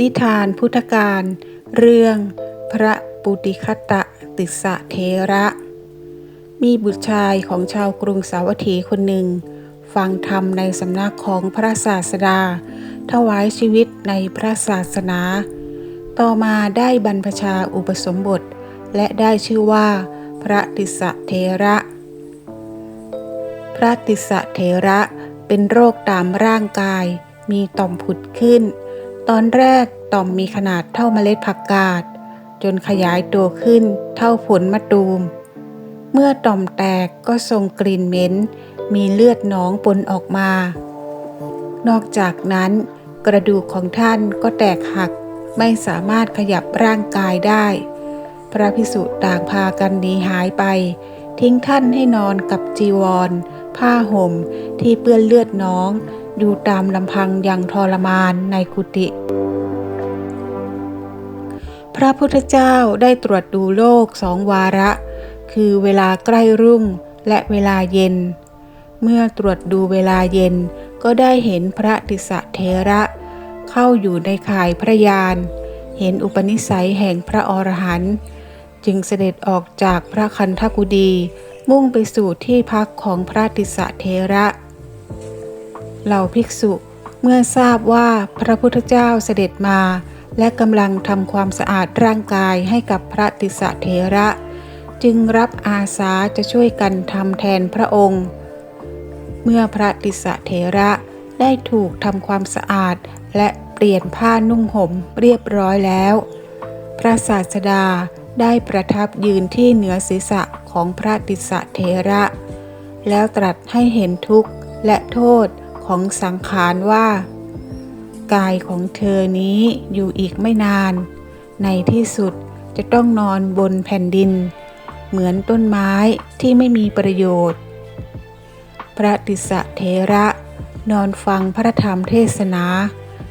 นิทานพุทธการ เรื่องพระปุติคตะติสะเทระ มีบุตรชายของชาวกรุงสาวัตถีคนหนึ่ง ฟังธรรมในสำนักของพระศาสดา ถวายชีวิตในพระศาสนา ต่อมาได้บรรพชาอุปสมบท และได้ชื่อว่า พระติสะเทระ พระติสะเทระเป็นโรคตามร่างกายมีต่อมผุดขึ้น ตอนแรกต่อมมีขนาดเท่าเมล็ดผักกาด จนขยายตัวขึ้นเท่าผลมะตูม เมื่อต่อมแตกก็ส่งกลิ่นเหม็น มีเลือดหนองปนออกมา นอกจากนั้น กระดูกของท่านก็แตกหักไม่สามารถขยับร่างกายได้ พระพิสุต่างพากันหนีหายไป ทิ้งท่านให้นอนกับจีวร ผ้าห่มที่เปื้อนเลือดน้อง อยู่ตามลำพังอย่างทรมานในกุฏิพระพุทธเจ้าได้ตรวจดูโลกสองวาระ คือเวลาใกล้รุ่งและเวลาเย็น เมื่อตรวจดูเวลาเย็นก็ได้เห็นพระติสะเทระ เข้าอยู่ในข่ายพระยาน เห็นอุปนิสัยแห่งพระอรหันต์จึงเสด็จออกจากพระคันธกุดี มุ่งไปสู่ที่พักของพระติสะเทระ เหล่าภิกษุเมื่อทราบว่าพระพุทธเจ้าเสด็จมา และกำลังทำความสะอาดร่างกายให้กับพระติสเทระ จึงรับอาสาจะช่วยกันทำแทนพระองค์ เมื่อพระติสเทระได้ถูกทำความสะอาดและเปลี่ยนผ้านุ่งห่มเรียบร้อยแล้ว พระศาสดาได้ประทับยืนที่เหนือศีรษะของพระติสเทระ แล้วตรัสให้เห็นทุกข์และโทษ ของสังขารว่า กายของเธอนี้อยู่อีกไม่นาน ในที่สุดจะต้องนอนบนแผ่นดิน เหมือนต้นไม้ที่ไม่มีประโยชน์ พระติสะเทระนอนฟังพระธรรมเทศนา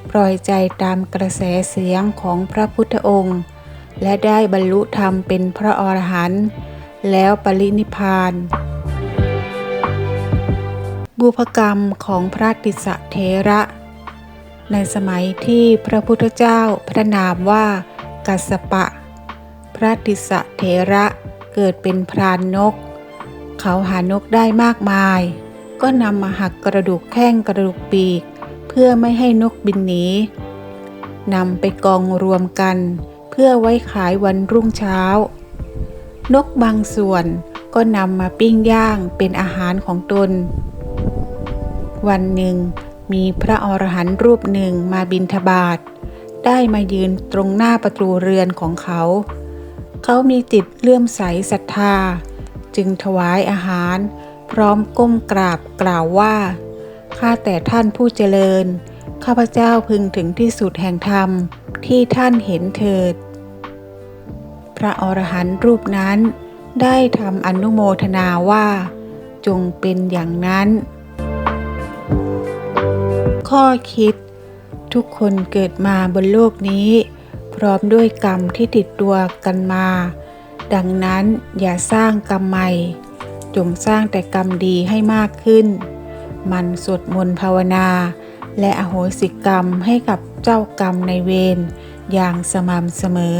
ปล่อยใจตามกระแสเสียงของพระพุทธองค์ และได้บรรลุธรรมเป็นพระอรหันต์แล้วปรินิพพาน บุพกรรมของพระติสะเทระ ในสมัยที่พระพุทธเจ้าพระนามว่ากัสสปะ พระติสะเทระเกิดเป็นพรานนก เขาหานกได้มากมาย ก็นำมาหักกระดูกแข้งกระดูกปีก เพื่อไม่ให้นกบินหนีนำไปกองรวมกัน เพื่อไว้ขายวันรุ่งเช้า นกบางส่วนก็นำมาปิ้งย่างเป็นอาหารของตน วันหนึ่ง มีพระอรหันต์รูปหนึ่งมาบินทบาทได้มายืนตรงหน้าประตูเรือนของเขา เขามีจิตเลื่อมใสศรัทธา จึงถวายอาหาร พร้อมก้มกราบกล่าวว่า ข้าแต่ท่านผู้เจริญ ข้าพเจ้าพึงถึงที่สุดแห่งธรรมที่ท่านเห็นเถิด พระอรหันต์รูปนั้น ได้ทำอนุโมทนาว่า จงเป็นอย่างนั้น ข้อคิด ทุกคนเกิดมาบนโลกนี้ พร้อมด้วยกรรมที่ติดตัวกันมา ดังนั้นอย่าสร้างกรรมใหม่ จงสร้างแต่กรรมดีให้มากขึ้น มันสวดมนต์ภาวนา และอโหสิกรรมให้กับเจ้ากรรมในเวรอย่างสม่ำเสมอ